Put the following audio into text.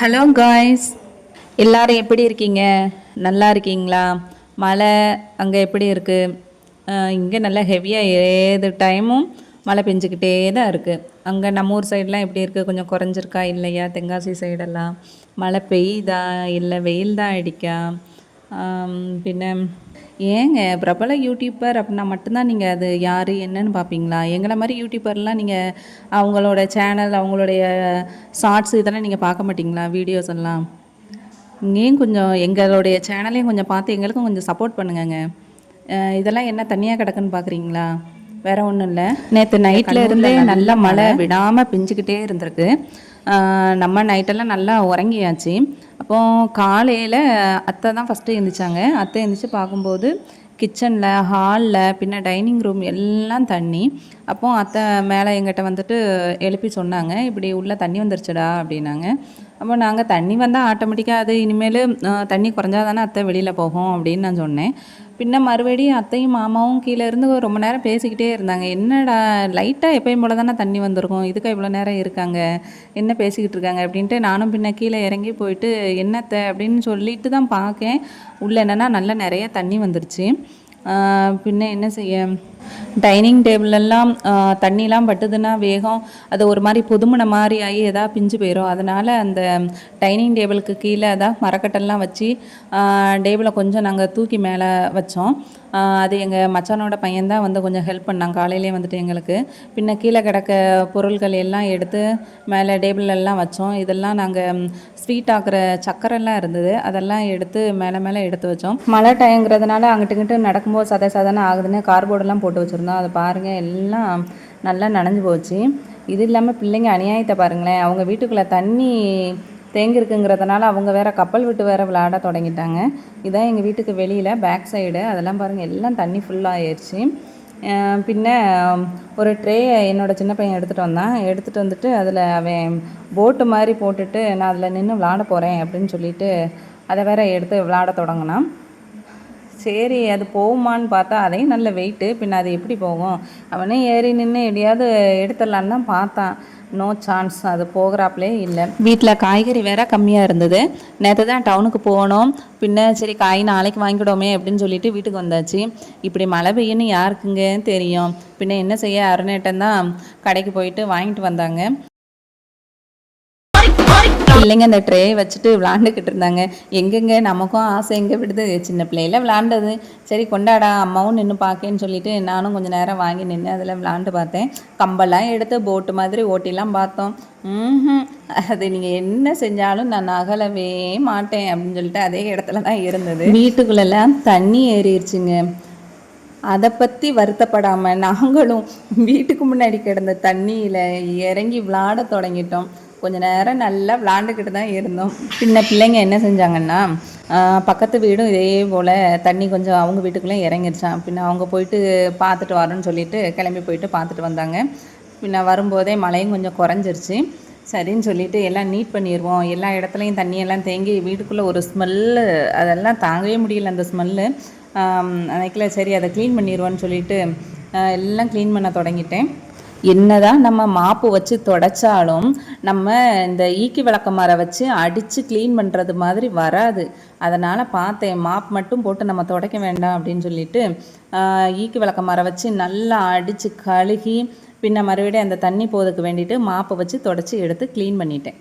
Hello guys எல்லாரும் எப்படி இருக்கீங்க? நல்லா இருக்கீங்களா? மழை அங்கே எப்படி இருக்குது இங்கே நல்லா ஹெவியாக ஏது டைமும் மழை பெஞ்சிக்கிட்டே தான் இருக்குது அங்கே நம்ம ஊர் சைடெலாம் எப்படி இருக்குது கொஞ்சம் குறைஞ்சிருக்கா இல்லையா? தென்காசி சைடெல்லாம் மழை பெய்யுதா? இல்லை வெயில் தான் அடிக்கா? பின்ன ஏங்க பிரபல யூடியூபர் அப்படின்னா மட்டும்தான் நீங்கள் அது யார் என்னன்னு பார்ப்பீங்களா எங்களை மாதிரி யூடியூபர்லாம் நீங்கள் அவங்களோட சேனல் அவங்களுடைய ஷார்ட்ஸ் இதெல்லாம் நீங்கள் பார்க்க மாட்டீங்களா? வீடியோஸ் எல்லாம்? இங்கேயும் கொஞ்சம் எங்களுடைய சேனலையும் கொஞ்சம் பார்த்து எங்களுக்கும் கொஞ்சம் சப்போர்ட் பண்ணுங்கங்க. இதெல்லாம் என்ன தனியாக கிடக்குன்னு பார்க்குறீங்களா வேற ஒன்றும் இல்லை. நேற்று நைட்டில் இருந்தே நல்ல மழை விடாமல் பிஞ்சுக்கிட்டே இருந்திருக்கு. நம்ம நைட்டெல்லாம் நல்லா உறங்கியாச்சு. அப்போ காலையில் அத்தை தான் ஃபஸ்ட்டு எழுந்திரிச்சாங்க அத்தை எழுந்திரிச்சு பார்க்கும்போது கிச்சனில் ஹாலில் பின்ன டைனிங் ரூம் எல்லாம் தண்ணி. அப்போ அத்தை மேலே எங்கிட்ட வந்துட்டு எழுப்பி சொன்னாங்க. இப்படி உள்ளே தண்ணி வந்துருச்சுடா அப்படின்னாங்க. அப்போ நாங்கள் தண்ணி வந்தால் ஆட்டோமேட்டிக்காக அது இனிமேல் தண்ணி குறைஞ்சா தானே அத்தை வெளியில் போகும் அப்படின்னு நான் சொன்னேன். பின்ன மறுபடியும் அத்தையும் மாமாவும் கீழே இருந்து ரொம்ப நேரம் பேசிக்கிட்டே இருந்தாங்க. என்னடா லைட்டாக எப்பயும் போல தானே தண்ணி வந்திருக்கும்? இதுக்காக இவ்வளோ நேரம் இருக்காங்க? என்ன பேசிக்கிட்டு இருக்காங்க? அப்படின்ட்டு நானும் பின்ன கீழே இறங்கி போயிட்டு என்னத்தை? அப்படின்னு சொல்லிட்டு தான் பார்க்கேன். உள்ளே என்னென்னா நல்லா நிறைய தண்ணி வந்துருச்சு. ஆஹ் பின்ன என்ன செய்ய? டைனிங் டேபிளெல்லாம் தண்ணிலாம் பட்டுதுன்னா வேகம் அது ஒரு மாதிரி புதுமுனை மாதிரி ஆகி எதாவது பிஞ்சு போயிடும் அதனால் அந்த டைனிங் டேபிளுக்கு கீழே எதாவது மரக்கட்டெல்லாம் வச்சு டேபிளை கொஞ்சம் நாங்கள் தூக்கி மேலே வச்சோம். அது எங்கள் மச்சானோட பையன்தான் வந்து கொஞ்சம் ஹெல்ப் பண்ணாங்க காலையிலே வந்துட்டு எங்களுக்கு. பின்ன கீழே கிடக்க பொருள்கள் எல்லாம் எடுத்து மேலே டேபிள் எல்லாம் வச்சோம். இதெல்லாம் நாங்கள் ஸ்வீட் ஆக்குற சக்கரெல்லாம் இருந்தது. அதெல்லாம் எடுத்து மேலே மேலே எடுத்து வச்சோம். மழை டைங்கிறதுனால அங்கிட்டு இங்கிட்டு நடக்கும்போது சத சதனம் ஆகுதுன்னு கார்போர்டெல்லாம் போட்டு வச்சுருந்தோம். அதை பாருங்கள் எல்லாம் நல்லா நனைஞ்சு போச்சு. இது இல்லாமல் பிள்ளைங்க அநியாயத்தை பாருங்களேன். அவங்க வீட்டுக்குள்ளே தண்ணி தேங்கியிருக்குங்கிறதுனால அவங்க வேற கப்பல் விட்டு வேற விளையாட தொடங்கிட்டாங்க. இதான் எங்கள் வீட்டுக்கு வெளியில் பேக் சைடு அதெல்லாம் பாருங்கள் எல்லாம் தண்ணி ஃபுல்லாகிடுச்சு பின்ன ஒரு ட்ரேயை என்னோடய சின்ன பையன் எடுத்துகிட்டு வந்தான். எடுத்துகிட்டு வந்துட்டு அதில் அவன் போட்டு மாதிரி போட்டுட்டு நான் அதில் நின்று விளாட போகிறேன் அப்படின்னு சொல்லிட்டு அதை வேற எடுத்து விளாட தொடங்கினான். சரி அது போகுமான்னு பார்த்தா அதையும் நல்ல வெயிட்டு பின்ன அது எப்படி போகும்? அவனே ஏறி நின்று எப்படியாவது எடுத்துடலான்னு தான் பார்த்தான். நோ சான்ஸ் அது போகிறாப்லே இல்லை. வீட்டில் காய்கறி வேற கம்மியாக இருந்தது. நேற்று தான் டவுனுக்கு போனோம் பின்ன சரி காய் நாளைக்கு வாங்கிக்கிடோமே அப்படின்னு சொல்லிட்டு வீட்டுக்கு வந்தாச்சு. இப்படி மழை பெய்யுன்னு யாருக்குங்க தெரியும். பின்ன என்ன செய்ய அருணேட்டன் தான் கடைக்கு போயிட்டு வாங்கிட்டு வந்தாங்க. பிள்ளைங்க அந்த ட்ரே வச்சுட்டு விளாண்டுக்கிட்டு இருந்தாங்க. எங்கெங்க நமக்கும் ஆசை எங்கே விடுது? சின்ன பிள்ளையில விளாண்டது. சரி கொண்டாடா அம்மாவும் நின்று பார்க்கேன்னு சொல்லிட்டு நானும் கொஞ்சம் நேரம் வாங்கி நின்று அதில் விளாண்டு பார்த்தேன். கம்பெல்லாம் எடுத்து போட்டு மாதிரி ஓட்டிலாம் பார்த்தோம். ம்ஹும். அது நீங்கள் என்ன செஞ்சாலும் நான் நகலவே மாட்டேன் அப்படின்னு சொல்லிட்டு அதே இடத்துல தான் இருந்தது. வீட்டுக்குள்ளெல்லாம் தண்ணி ஏறிடுச்சுங்க. அதை பற்றி வருத்தப்படாமல் நாங்களும் வீட்டுக்கு முன்னாடி கிடந்த தண்ணியில் இறங்கி விளாட தொடங்கிட்டோம். கொஞ்ச நேரம் நல்லா விளாண்டுக்கிட்டு தான் இருந்தோம். பின்ன பிள்ளைங்க என்ன செஞ்சாங்கன்னா பக்கத்து வீடும் இதே போல் தண்ணி கொஞ்சம் அவங்க வீட்டுக்குள்ளே இறங்கிருச்சான் பின்ன அவங்க போயிட்டு பார்த்துட்டு வரோன்னு சொல்லிட்டு கிளம்பி போயிட்டு பார்த்துட்டு வந்தாங்க. பின்ன வரும்போதே மழையும் கொஞ்சம் குறைஞ்சிருச்சு. சரின்னு சொல்லிட்டு எல்லாம் நீட் பண்ணிடுவோம் எல்லா இடத்துலையும் தண்ணியெல்லாம் தேங்கி வீட்டுக்குள்ளே ஒரு ஸ்மெல்லு அதெல்லாம் தாங்கவே முடியல அந்த ஸ்மெல்லு. அன்றைக்கில் சரி அதை க்ளீன் பண்ணிடுவோன்னு சொல்லிட்டு எல்லாம் க்ளீன் பண்ண தொடங்கிட்டேன். என்னதான் நம்ம மாப்பு வச்சு தொடச்சாலும் நம்ம இந்த ஈக்கி விளக்கமாரை வச்சு அடித்து க்ளீன் பண்ணுறது மாதிரி வராது. அதனால் பார்த்தேன் மாப் மட்டும் போட்டு நம்ம துடைக்க வேண்டாம் அப்படின்னு சொல்லிட்டு ஆஹ் ஈக்கி விளக்கமாரை வச்சு நல்லா அடித்து கழுகி பின்ன மறுபடியும் அந்த தண்ணி போதுக்கு வேண்டிட்டு மாப்பை வச்சு தொடச்சி எடுத்து க்ளீன் பண்ணிட்டேன்.